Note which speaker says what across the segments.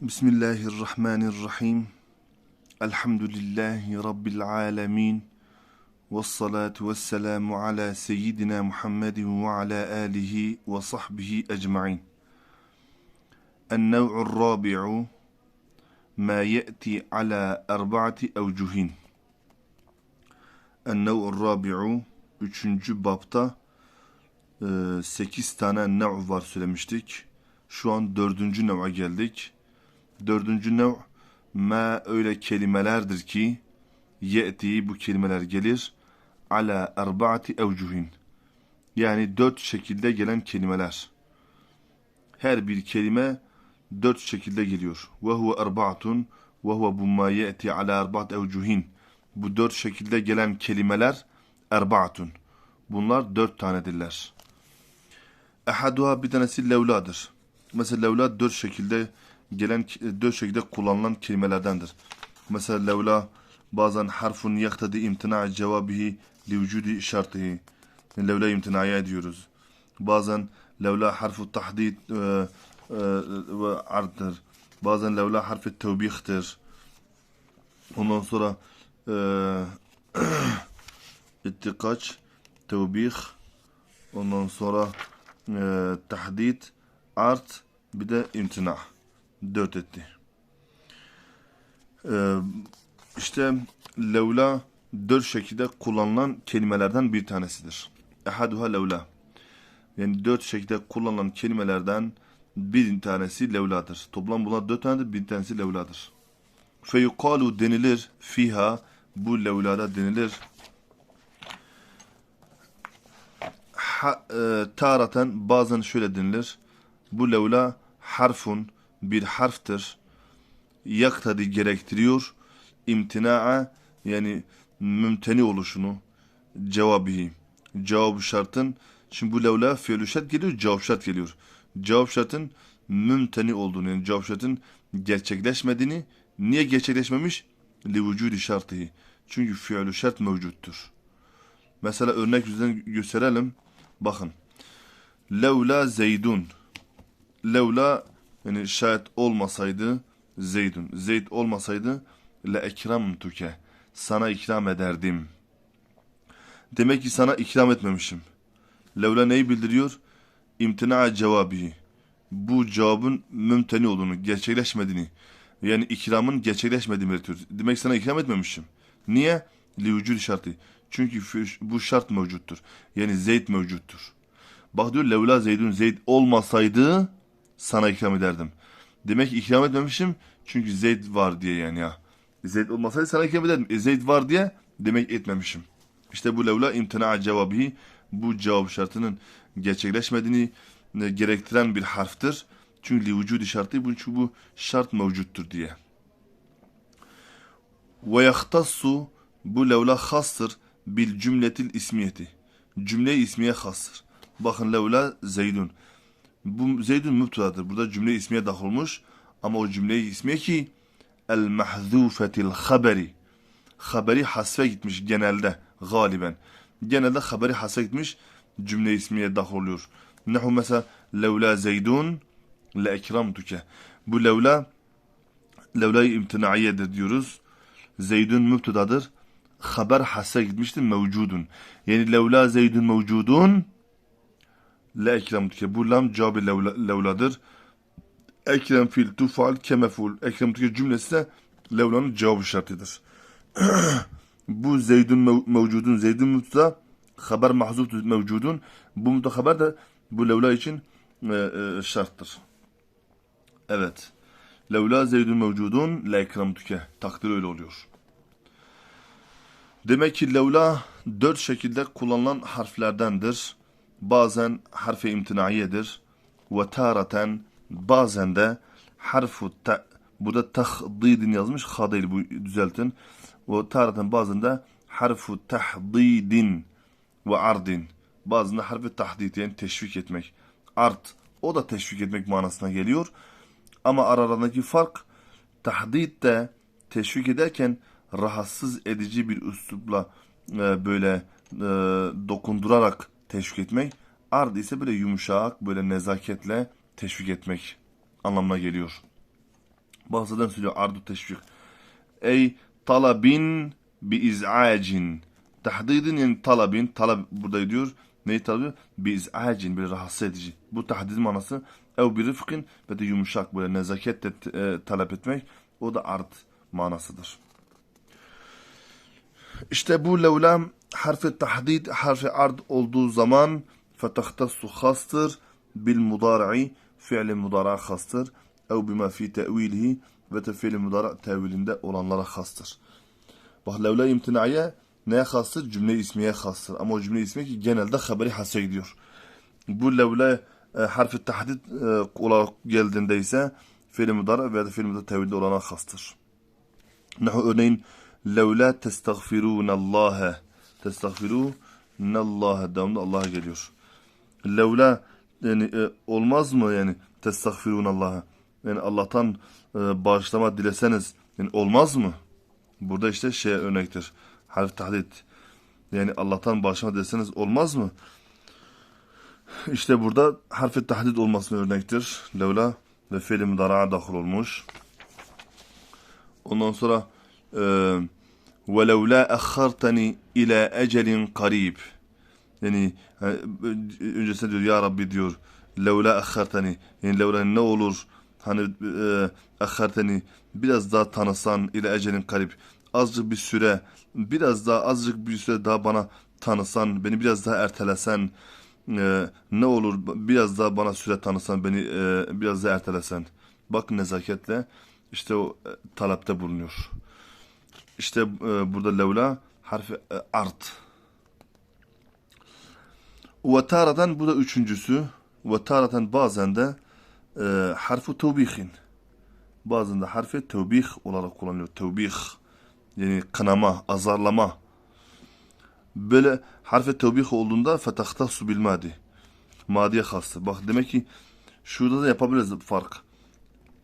Speaker 1: Bismillahirrahmanirrahim. Elhamdülillahi Rabbil alemin. Vessalatu vesselamu ala seyyidina Muhammedin ve ala alihi ve sahbihi ecma'in. El-nev'ur rabi'u ma ye'ti ala erba'ati evcuhin. El-nev'ur rabi'u üçüncü bapta e, sekiz tane nev var söylemiştik. Şu an dördüncü nev'e geldik. Dördüncü nev ma öyle kelimelerdir ki ye'ti bu kelimeler gelir ala erbaati evcuhin. Yani dört şekilde gelen kelimeler. Her bir kelime dört şekilde geliyor. Ve huve erbaatun ve huve bu ma ye'ti ala erbaat evcuhin. Bu dört şekilde gelen kelimeler erbaatun. Bunlar dört tanedirler. Ehaduha bir tanesi levladır. Mesela levla dört şekilde gelen dört şekilde kullanılan kelimelerdendir. Mesela levla bazen harfun yaktadi imtina cevabihi li vücudi şartihi. Levla imtinaya ediyoruz. Bazen levla harfu tahdid e, e, ve arttır. Bazen levla harfi tevbihtir. Ondan sonra e, ittikaç, tevbih, ondan sonra e, tahdid, art, bir de imtina. Dört etti. Ee, işte levla dört şekilde kullanılan kelimelerden bir tanesidir. Ehaduha levla. Yani dört şekilde kullanılan kelimelerden bir tanesi levladır. Toplam bunlar dört tanedir, bir tanesi levladır. Feyukalu denilir fiha bu levlada denilir. Ha, e, taraten bazen şöyle denilir. Bu levla harfun bir harftir. Yaktadi gerektiriyor. İmtina'a yani mümteni oluşunu cevabihi. Cevap şartın şimdi bu levla fiilü geliyor, cevap şart geliyor. Cevap şartın mümteni olduğunu yani cevap şartın gerçekleşmediğini niye gerçekleşmemiş? Li vücudi şartıhi. Çünkü fiilü şart mevcuttur. Mesela örnek yüzden gösterelim. Bakın. Levla zeydun. Levla yani şayet olmasaydı Zeydun. Zeyd olmasaydı le ekramtuke. Sana ikram ederdim. Demek ki sana ikram etmemişim. Levla neyi bildiriyor? İmtina cevabi. Bu cevabın mümteni olduğunu, gerçekleşmediğini. Yani ikramın gerçekleşmediğini belirtiyor. Demek sana ikram etmemişim. Niye? Li şartı. Çünkü bu şart mevcuttur. Yani Zeyd mevcuttur. Bak diyor Levla Zeydun Zeyd olmasaydı sana ikram ederdim. Demek ki ikram etmemişim çünkü Zeyd var diye yani ya. Zeyd olmasaydı sana ikram ederdim. E Zeyd var diye demek etmemişim. İşte bu levla imtina cevabı bu cevap şartının gerçekleşmediğini e, gerektiren bir harftir. Çünkü li vücudi şartı bu, çünkü bu şart mevcuttur diye. Ve yahtassu bu levla hastır bil cümletil ismiyeti. Cümle ismiye hastır. Bakın levla zeydun. Bu Zeydun müptedadır. Burada cümle ismiye dahil olmuş. Ama o cümleyi ismiye ki el mahzufetil haberi. Haberi hasfe gitmiş genelde galiben. Genelde haberi hasfe gitmiş cümle ismiye dahil oluyor. Nehu mesela levla zeydun le ekramtuke. Bu levla levla-i imtinaiyedir diyoruz. Zeydun müptedadır. Haber hasfe gitmiştir mevcudun. Yani levla zeydun mevcudun La ekremtuke. Bu lam cevabı levla, levladır. Ekrem fil tufal kemeful. Ekremtuke cümlesi de levlanın cevabı şartıdır. bu zeydun mevcudun zeydun mutla haber mahzuf mevcudun. Bu mutla haber de bu levla için e, e, şarttır. Evet. Levla zeydun mevcudun la ekremtuke. Takdir öyle oluyor. Demek ki levla dört şekilde kullanılan harflerdendir bazen harfi imtinaiyedir ve tareten bazen de harfu ta, burada tahdidin yazmış ha değil bu düzeltin. Ve tareten bazen de harfu tahdidin ve ardin. Bazen de harfi tahdid yani teşvik etmek. Art o da teşvik etmek manasına geliyor. Ama aralarındaki fark tahdid de teşvik ederken rahatsız edici bir üslupla e, böyle e, dokundurarak teşvik etmek. Ard ise böyle yumuşak, böyle nezaketle teşvik etmek anlamına geliyor. Bazıdan söylüyor ardu teşvik. Ey talabin bi iz'acin. Tahdidin yani talabin. Talab burada diyor. Neyi talep Bi iz'acin. Böyle rahatsız edici. Bu tahdid manası ev bir rıfkın ve de yumuşak böyle nezaketle e, talep etmek. O da art manasıdır. İşte bu levla harfi tahdid, harfi ard olduğu zaman fetahtassu hastır bil mudari'i fiili mudara hastır ev bima fi tevilihi ve de fiili mudara tevilinde olanlara hastır. Bak levla imtinaiye neye hastır? Cümle ismiye hastır. Ama o cümle ismi ki genelde haberi hase gidiyor. Bu levla e, harfi tahdid e, olarak geldiğinde ise fiili mudara veya da fiili mudara tevilinde olana hastır. Nahu örneğin levla testagfirunallaha testagfirunallaha devamlı Allah'a geliyor. Levla yani e, olmaz mı yani testagfirunallaha yani Allah'tan e, bağışlama dileseniz yani olmaz mı? Burada işte şey örnektir. Harf tahdid. Yani Allah'tan bağışlama dileseniz olmaz mı? İşte burada harf tahdid olmasına örnektir. Levla ve fiil mudara'a dahil olmuş. Ondan sonra eee وَلَوْلَا أَخَّرْتَنِي اِلَى اَجَلٍ قَرِيبٍ Yani e, öncesinde diyor ya Rabbi diyor levla akhartani yani levla ne olur hani e, akhartani biraz daha tanısan ile ecelin karib azıcık bir süre biraz daha azıcık bir süre daha bana tanısan beni biraz daha ertelesen e, ne olur biraz daha bana süre tanısan beni e, biraz daha ertelesen bak nezaketle işte o e, talepte bulunuyor. İşte e, burada levla harfi e, art. Ve taradan bu da üçüncüsü. Ve taradan bazen de e, harfi tevbihin. Bazen de harfi tevbih olarak kullanılıyor. Tevbih. Yani kınama, azarlama. Böyle harfi tevbih olduğunda fetahtasu bil madi. Madiye hastır. Bak demek ki şurada da yapabiliriz fark.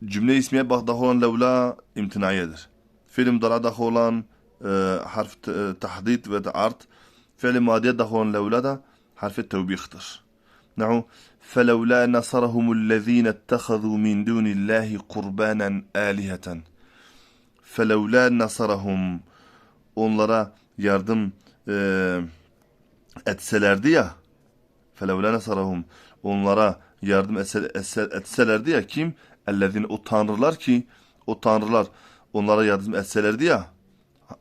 Speaker 1: Cümle ismiye bak daha olan levla imtinaiyedir. Film darada olan e, harf e, tahdid ve art. Fiil madiye daha olan levla da harfi tevbihtir. Nahu فلولا نصرهم الذين اتخذوا من دون الله قربانا آلهة فلولا نصرهم onlara yardım e, etselerdi ya felevla nasarahum onlara yardım etse, etse, etselerdi ya kim ellezine o tanrılar ki o tanrılar onlara yardım etselerdi ya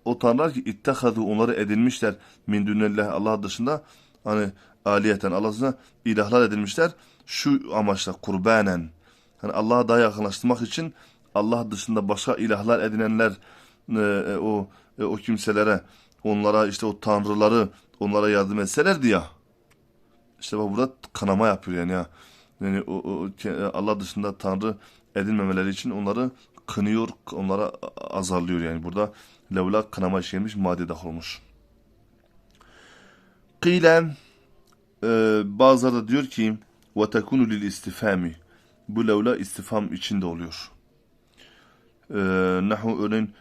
Speaker 1: o tanrılar ki ittehadu onları edinmişler min dünellah Allah dışında hani aliyeten Allah dışında ilahlar edinmişler şu amaçla kurbanen hani Allah'a daha yakınlaştırmak için Allah dışında başka ilahlar edinenler e, o e, o kimselere onlara işte o tanrıları onlara yardım etselerdi ya. İşte bak burada kanama yapıyor yani ya. Yani o, o Allah dışında tanrı edinmemeleri için onları kınıyor onlara azarlıyor yani. Burada levla kınama işlemiş madde dahil olmuş. Kıyle e, bazıları da diyor ki lil istifami. Bu levla istifam içinde oluyor. E, nahu örneğin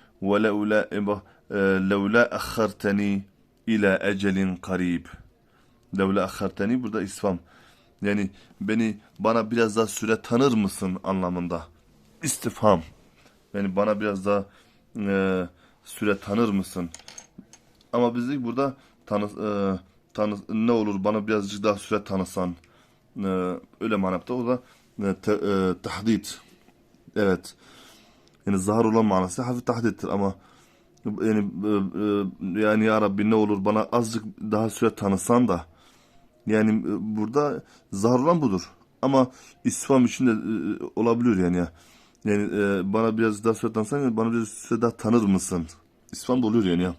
Speaker 1: e, levla akhartani ila ecelin karib. Levla akhartani burada istifam. Yani beni bana biraz daha süre tanır mısın anlamında istifam yani bana biraz daha e, süre tanır mısın? Ama bizlik burada tanı, e, tanı, ne olur bana birazcık daha süre tanısan. E, öyle manapta o da e, te, e, tahdid evet. Yani zahar olan manası hafif tahdittir ama yani e, e, yani ya Rabbi ne olur bana azıcık daha süre tanısan da. Yani e, burada zahar olan budur. Ama istifam için de e, olabiliyor yani ya. Yani e, bana biraz daha süre tanısan bana biraz süre daha tanır mısın? İstifam da oluyor yani ya.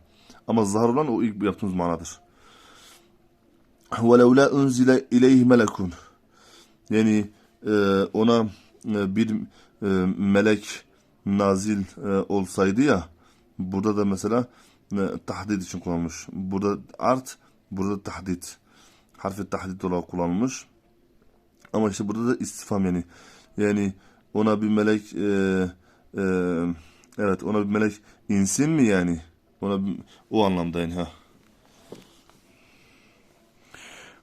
Speaker 1: Ama zahar olan o ilk yaptığımız manadır. وَلَوْ لَا اُنْزِلَ اِلَيْهِ مَلَكٌ Yani e, ona e, bir e, melek nazil e, olsaydı ya burada da mesela e, tahdid için kullanılmış. Burada art, burada tahdid. Harfi tahdid olarak kullanılmış. Ama işte burada da istifam yani. Yani ona bir melek e, e, evet ona bir melek insin mi yani? Ona bir, o anlamda yani ha.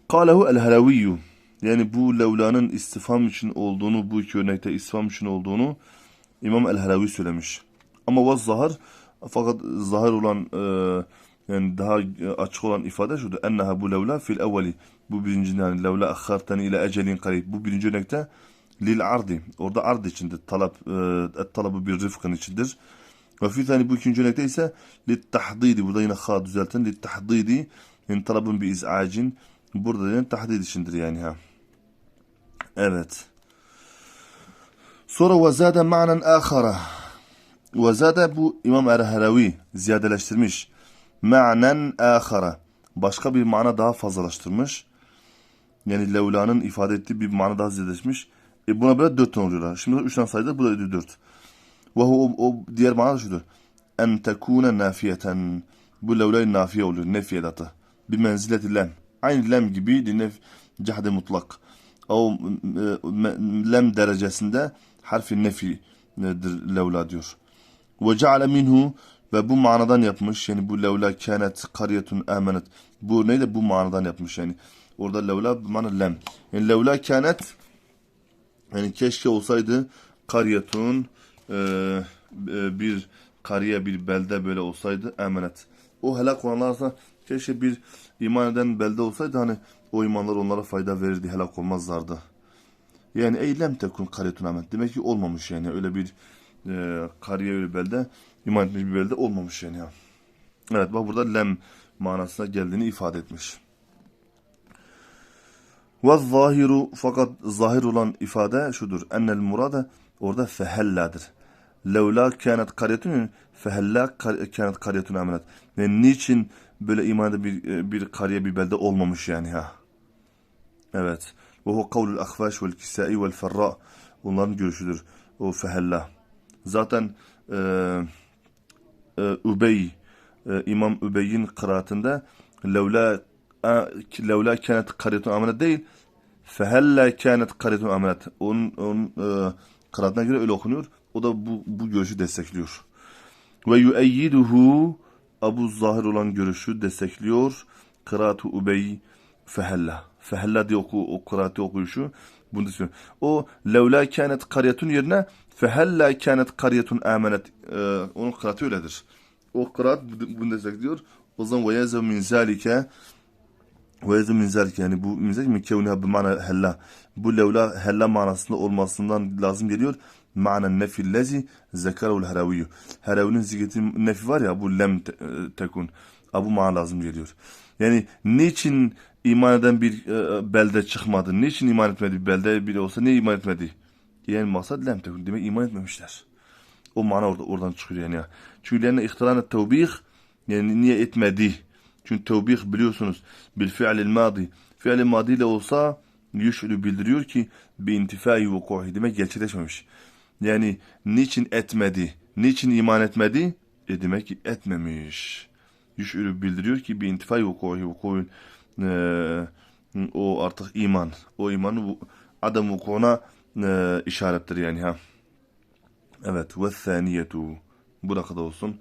Speaker 1: Kalehu el-Halaviyyü yani bu levlanın istifam için olduğunu, bu iki örnekte istifam için olduğunu İmam El-Helavi söylemiş. Ama ve zahar fakat zahir olan e, yani daha e, açık olan ifade şudur. Enneha bu levla fil evveli. Bu birinci yani levla akhartani ile ecelin karib. Bu birinci örnekte lil ardi. Orada ard içindir. Talap, e, et talabı bir rıfkın içindir. Ve fi tani bu ikinci örnekte ise lit tahdidi. Burada yine ha düzeltin. Lit tahdidi. Yani talabın bir iz'acin. Burada da yani tahdid içindir yani ha. Evet. Sonra ve zade ma'nen ahara. Ve zade bu İmam Erhelavi ziyadeleştirmiş. Ma'nen ahara. Başka bir mana daha fazlalaştırmış. Yani levlanın ifade ettiği bir mana daha ziyadeleşmiş. E buna böyle dört tane oluyorlar. Şimdi üç tane saydık. Bu da dört. Ve o, o diğer mana şudur. En tekune nafiyeten. Bu levla nafiye oluyor. Nefiye datı. Bir menzileti lem. Aynı lem gibi nef cehde mutlak. O lem derecesinde harfi nefi nedir levla diyor. Ve ceale minhu ve bu manadan yapmış. Yani bu levla kânet kariyetun amenet. Bu neydi? Bu manadan yapmış yani. Orada levla bu mana lem. Yani levla kânet yani keşke olsaydı kariyetun e, e, bir kariye bir belde böyle olsaydı emanet. O helak olanlarsa keşke bir iman eden belde olsaydı hani o imanlar onlara fayda verirdi helak olmazlardı. Yani eylem tekun kariyetun emanet. Demek ki olmamış yani öyle bir e, kariye öyle belde iman etmiş bir belde olmamış yani. Ya. Evet bak burada lem manasına geldiğini ifade etmiş. Ve zahiru fakat zahir olan ifade şudur. Ennel murade orada fehelladır. Levla kânet karyetun fehella kânet karyetun amenet. Yani niçin böyle imanda bir, bir kariye bir belde olmamış yani ha. Evet. Ve hu kavlul akfaş vel kisai vel ferra. Onların görüşüdür. O fehella. Zaten e, e, Übey e, İmam Übey'in kıraatında levla levla kânet karyetun amenet değil fehella kânet karyetun amenet. Onun, onun e, kıraatına göre öyle okunuyor. O da bu, bu görüşü destekliyor. Ve yueyyiduhu Abu Zahir olan görüşü destekliyor. Kıraatu Ubey fehella. Fehella diye oku, o kıraati okuyuşu. Bunu destekliyor. O levla kânet karyetun yerine fehella kânet karyetun amenet. Ee, onun kıraati öyledir. O kıraat bunu destekliyor. O zaman ve yezev min zâlike ve yezev min zâlike yani bu min zâlike min kevniha bimana hella. Bu levla hella manasında olmasından lazım geliyor ma'nen nefi lezi zekarul heraviyyü. Heravinin zikrettiği nefi var ya bu lem te, tekun. Bu mana lazım geliyor. Yani niçin iman eden bir e, belde çıkmadı? Niçin iman etmedi bir belde biri olsa niye iman etmedi? Yani maksat lem tekun. Demek iman etmemişler. O mana orada, oradan çıkıyor yani. Ya. Çünkü yani ihtiran tevbih yani niye etmedi? Çünkü tevbih biliyorsunuz bil fi'lil madi. Fi'lil madi ile olsa yüş'lü bildiriyor ki bir intifai vukuhi demek gerçekleşmemiş. Yani niçin etmedi? Niçin iman etmedi? E demek ki etmemiş. Yüşürü bildiriyor ki bir intifai vukuhi vuku'un e, o artık iman. O imanın adam vuku'una e, işarettir yani ha. Evet ve thaniyetu. Buna kadar olsun.